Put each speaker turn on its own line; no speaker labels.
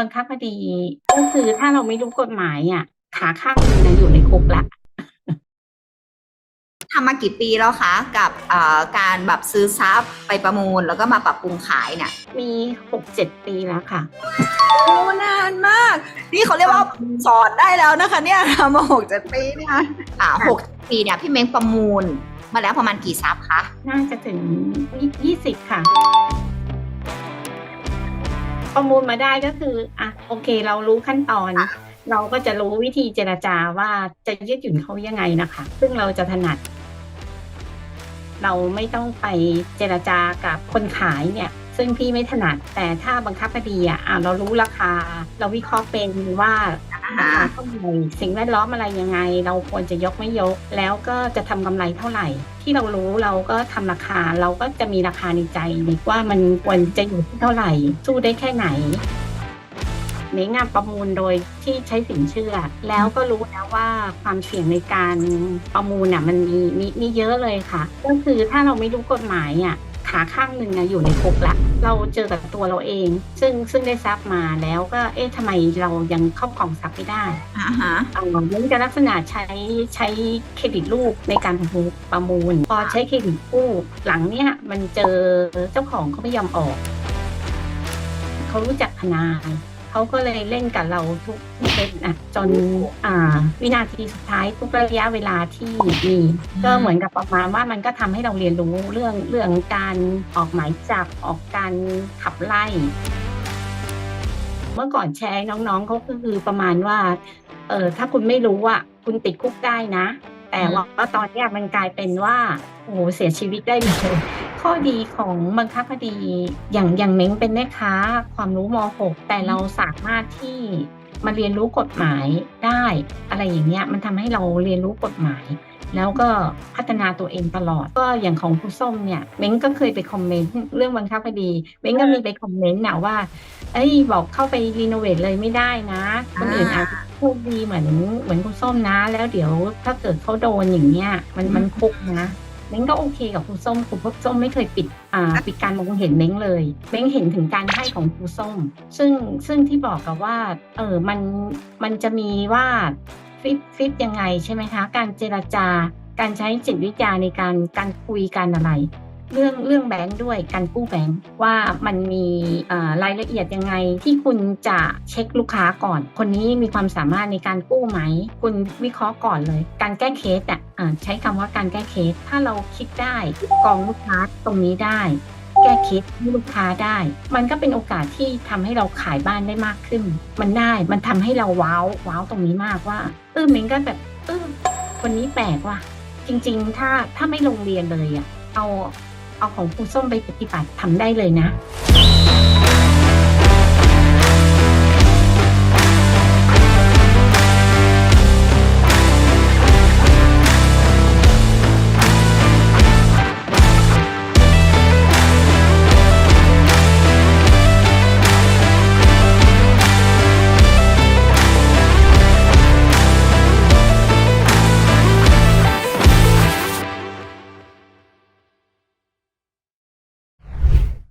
บังคับคดีก็คือถ้าเราไม่รู้กฎหมายอะขาข้างหนึ่งอะอยู่ในคุกแล้ว
ทำมากี่ปีแล้วคะ กับเอ่อการแบบซื้อทรัพย์ไปประมูลแล้วก็มาปรับปรุงขายเนี่ย
มี6-7ปีแล้วค่ะ
โอ้นานมาก นี่เขาเรียกว่าสอนได้แล้วนะคะ เนี่ยทำมาหกเจ็ดปีเนี่ยอ่าหกปีเนี่ยพี่เม้งประมูล มาแล้วประมาณกี่ทรัพย์คะ
น่าจะถึงยี่สิบค่ะ ประมูลมาได้ก็คืออะโอเค เรารู้ขั้นตอน เราก็จะรู้วิธีเจรจาว่าจะยืดหยุ่นเขายังไงนะคะ ซึ่งเราจะถนัด เราไม่ต้องไปเจรจากับคนขายเนี่ย ซึ่งพี่ไม่ถนัดแต่ถ้าบังคับคดีอะอะเรารู้ราคา เราวิเคราะห์เป็นว่า ราคาเท่าไหร่สิ่งแวดล้อมอะไรยังไง เราควรจะยกไม่ยก แล้วก็จะทำกำไรเท่าไหร่ ที่เรารู้เราก็ทำราคาเราก็จะมีราคาในใจว่ามันควรจะอยู่ที่เท่าไหร่ สู้ได้แค่ไหนในงานประมูลโดยที่ใช้สินเชื่อ แล้วก็รู้แล้วว่าความเสี่ยงในการประมูลน่ะมันมีมีมีเยอะเลยค่ะ ก็คือถ้าเราไม่รู้กฎหมายอะ ขาข้างหนึ่งอะอยู่ในคุกละเราเจอกับตัวเราเอง ซึ่งซึ่งได้ทรัพย์มาแล้วก็เอ๊ะทำไมเรายังครอบครองทรัพย์ไม่ได้
อ่าฮะ
เอ่อมันจะลักษณะใช้ใช้เครดิตลูกในการประมูลประมูล พอใช้เครดิตกู้หลังเนี้ยมันเจอเจ้าของเขาไม่ยอมออก เขารู้จักทนาย เขาก็เลยเล่นกับเราทุกเม็ดนะจนอ่า วินาทีสุดท้ายทุกระยะเวลาที่มีก็เหมือนกับประมาณว่ามันก็ทำให้เราเรียนรู้เรื่องเรื่องการออกหมายจับออกการขับไล่ เมื่อก่อนแชร์น้องๆเขาก็คือประมาณว่าเออถ้าคุณไม่รู้อะคุณติดคุกได้นะ แต่ว่าตอนนี้มันกลายเป็นว่าโอ้โหเสียชีวิตได้เลย ข้อดีของบังคับคดีอย่างอย่างเม้งเป็นแม่ค้าความรู้ม .6 แต่เราสามารถที่มาเรียนรู้กฎหมายได้ อะไรอย่างเงี้ยมันทำให้เราเรียนรู้กฎหมาย แล้วก็พัฒนาตัวเองตลอด ก็อย่างของครูส้มเนี่ยเม้งก็เคยไปคอมเมนต์เรื่องบังคับคดีเม้งก็มีไปคอมเมนต์นะว่า เอ้ยบอกเข้าไปรีโนเวทเลยไม่ได้นะคนอื่นอาจจะโชคดีเหมือนเหมือนคุณส้มนะ แล้วเดี๋ยวถ้าเกิดเขาโดนอย่างเงี้ยมันมันคุกนะ เม้งก็โอเคกับครูส้มครูส้มไม่เคยปิดอ่าปิดการมองเห็นเม้งเลยเม้งเห็นถึงการให้ของครูส้ม ซึ่งซึ่งที่บอกกับว่าเออมันมันจะมีว่าฟิปฟิปยังไงใช่ไหมคะ การเจรจาการใช้จิตวิทยาในการการคุยกันอะไร เรื่องเรื่องแบงค์ด้วยการกู้แบงค์ว่ามันมีรายละเอียดยังไงที่คุณจะเช็คลูกค้าก่อน คนนี้มีความสามารถในการกู้ไหม คุณวิเคราะห์ก่อนเลย การแก้เคสอะใช้คำว่าการแก้เคส ถ้าเราคิดได้กองลูกค้าตรงนี้ได้ แก้เคสให้ลูกค้าได้ มันก็เป็นโอกาสที่ทำให้เราขายบ้านได้มากขึ้น มันได้มันทำให้เราว้าวว้าวตรงนี้มากว่าเออเมงก็แบบเออคนนี้แปลกว่ะจริง ๆ ถ้าถ้าไม่ลงเรียนเลยอะเอาเอาของครูส้มไปปฏิบัติทำได้เลยนะ